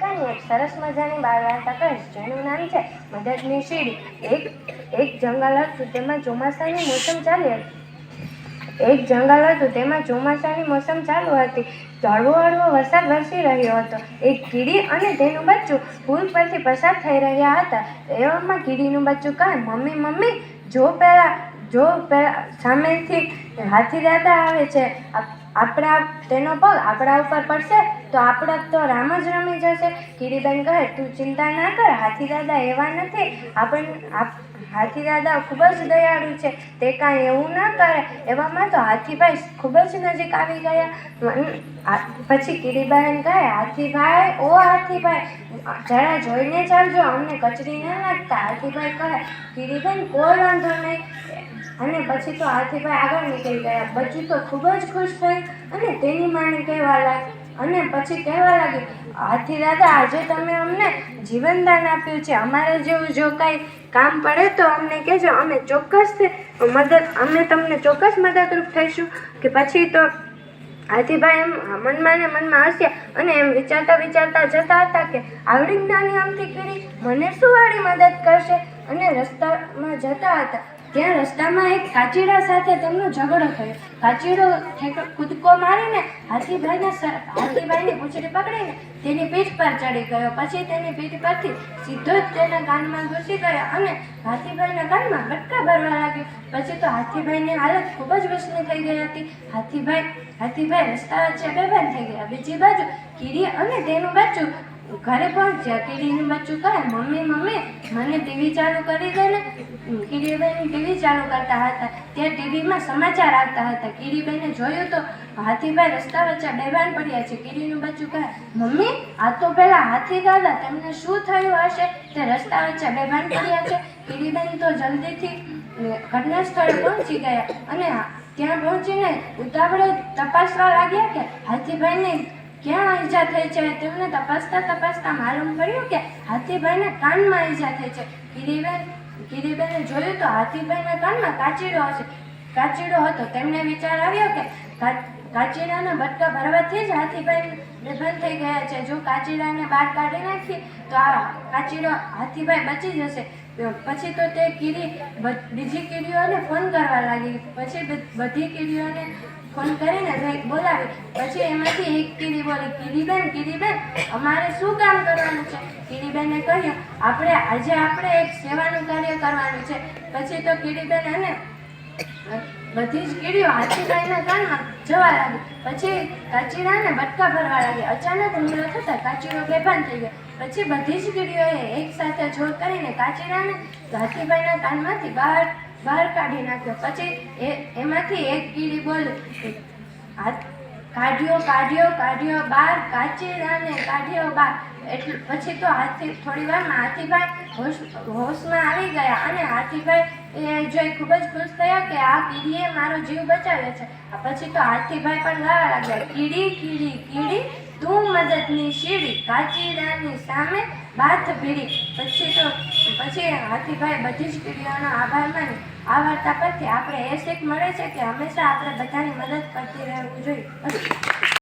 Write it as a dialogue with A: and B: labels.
A: એકાની એક સરસ મજાની બાળવાર્તા કહીશ, જેનું નામ છે મદદની સીડી. એક એક જંગલ હતું, તેમાં ચોમાસાની મોસમ ચાલી હતી. એક જંગલ હતું, તેમાં ચોમાસાની મોસમ ચાલુ હતી. હળવો હળવો વરસાદ વરસી રહ્યો હતો. એક કીડી અને તેનું બચ્ચું પુલ પરથી પસાર થઈ રહ્યા હતા. એવામાં કીડીનું બચ્ચું કહે, મમ્મી મમ્મી, જો પહેલાં જો પહેલાં સામેથી હાથી દાદા આવે છે આપણા તેનો પગ આપણા ઉપર પડશે, તો આપણા તો રામ જ રમી જશે. કીડીબેન કહે, તું ચિંતા ના કર, હાથી દાદા એવા નથી. આપણ, આપ, હાથી દાદા ખૂબ જ દયાળુ છે. તે કાંઈ એવું ના કરે. એવામાં તો હાથીભાઈ ખૂબ જ નજીક આવી ગયા. પછી કીડીબહેન કહે, હાથીભાઈ, ઓ હાથીભાઈ, જરા જોઈને ચાલજો, અમને કચરી ના લાગતા. હાથીભાઈ કહે, કીડીબેન, કોઈ વાંધો નહીં. અને પછી તો હાથીભાઈ આગળ નીકળી ગયા. બચ્ચું તો ખૂબ જ ખુશ થઈ અને તેની માને કહેવા લાગી. અને પછી કહેવા લાગી, હાથી દાદા, આજે તમે અમને જીવનદાન આપ્યું છે. અમારે જેવું જો કાંઈ કામ પડે તો અમને કહેજો. અમે ચોક્કસ મદદ, અમે તમને ચોક્કસ મદદરૂપ થઈશું. કે પછી તો હાથીભાઈ એમ મનમાં ને મનમાં હસ્યા અને એમ વિચારતા વિચારતા જતા હતા કે, આવડી જ્ઞાની આમથી કરી મને શું વાળી મદદ કરશે? અને રસ્તામાં જતા હતા. ત્યાં રસ્તામાં એક હાચીડા સાથે તેમનો ઝઘડો થયો. હાચીડો કૂદકો મારીને હાથીભાઈના હાથીભાઈની પૂંછડી પકડીને તેની પીઠ પર ચડી ગયો. પછી તેની પીઠ પરથી સીધો જ તેના કાનમાં ઘૂસી ગયો અને હાથીભાઈના કાનમાં બટકા ભરવા લાગ્યો. પછી તો હાથીભાઈની હાલત ખૂબ જ વિસ્મી થઈ ગઈ હતી. હાથીભાઈ હાથીભાઈ રસ્તા વચ્ચે બેભાન થઈ ગયા. બીજી બાજુ કીડી અને તેનું બચ્ચું ઘરે પહોંચ્યા કીડીનું બચ્ચું કહે મમ્મી મમ્મી, મને ટીવી ચાલુ કરી દે ને. કીડીબેન ટીવી ચાલુ કરતા હતા. ત્યાં ટીવીમાં સમાચાર આવતા હતા. કીડીબેને જોયું તો હાથીભાઈ રસ્તા વચ્ચે બેભાન પડ્યા છે. કીડીનું બચ્ચું કહે, મમ્મી, આ તો પેલા હાથી દાદા, તેમને શું થયું હશે? તે રસ્તા વચ્ચે બેભાન પડ્યા છે. કીડીબેન તો જલ્દીથી ઘટના સ્થળે પહોંચી ગયા. અને ત્યાં પહોંચીને ઉતાવળે તપાસવા લાગ્યા કે હાથીભાઈને ક્યાં ઈજા થઈ છે? તેમને તપાસતા તપાસતા માલુમ પડ્યું કે હાથીભાઈના કાનમાં ઈજા થઈ છે. ગિરીબેન, ગિરીબેને જોયું તો હાથીભાઈના કાનમાં કાચીડો હશે. કાચીડો હતો. તેમને વિચાર આવ્યો કે કાચીડાના બટકા ભરવાથી જ હાથીભાઈ બેભાન થઈ ગયા છે. જો કાચીડાને બહાર કાઢી નાખીએ તો આ કાચીડો હાથીભાઈ બચી જશે. પછી તો તે કીડી બીજી કીડીઓને ફોન કરવા લાગી. પછી બધી કીડીઓને ફોન કરીને કંઈક બોલાવી, પછી એમાંથી એક કીડી બોલી કીડીબેન કીડીબેન અમારે શું કામ કરવાનું છે? કીડીબેને કહ્યું, આપણે, આજે આપણે એક સેવાનું કાર્ય કરવાનું છે. પછી તો કીડીબેન એને બધી જ કીડીઓ હાથીભાઈના કાનમાં જવા લાગી. પછી કાચીડાને બટકા ભરવા લાગી. અચાનક હુમલો થતાં કાચીડો બેભાન થઈ ગયો. પછી બધી જ કીડીઓએ એક સાથે જોર કરીને કાચીડાને હાથીભાઈના કાનમાંથી બહાર બહાર કાઢી નાખ્યો. પછી એમાંથી એક કીડી બોલી કાઢ્યો કાઢ્યો કાઢ્યો બાર કાચીડાને કાઢ્યો બાર એટલે પછી તો હાથી થોડી વારમાં હાથીભાઈ હોશ, હોશમાં આવી ગયા અને હાથીભાઈ એ જોઈ ખૂબ જ ખુશ થયા કે આ કીડીએ મારો જીવ બચાવ્યો છે. પછી તો હાથીભાઈ પણ ગાવા લાગ્યા. કીડી કીડી કીડી. તું મદદની શીડી કાચીડાની સામે બાથ ભીડી પછી તો, પછી હાથીભાઈ બધી જ કીડીઓનો આભાર માની આ વાર્તા પરથી આપણે એ શીખ મળે છે કે હંમેશા આપણે બધાની મદદ કરતી રહેવું જોઈએ.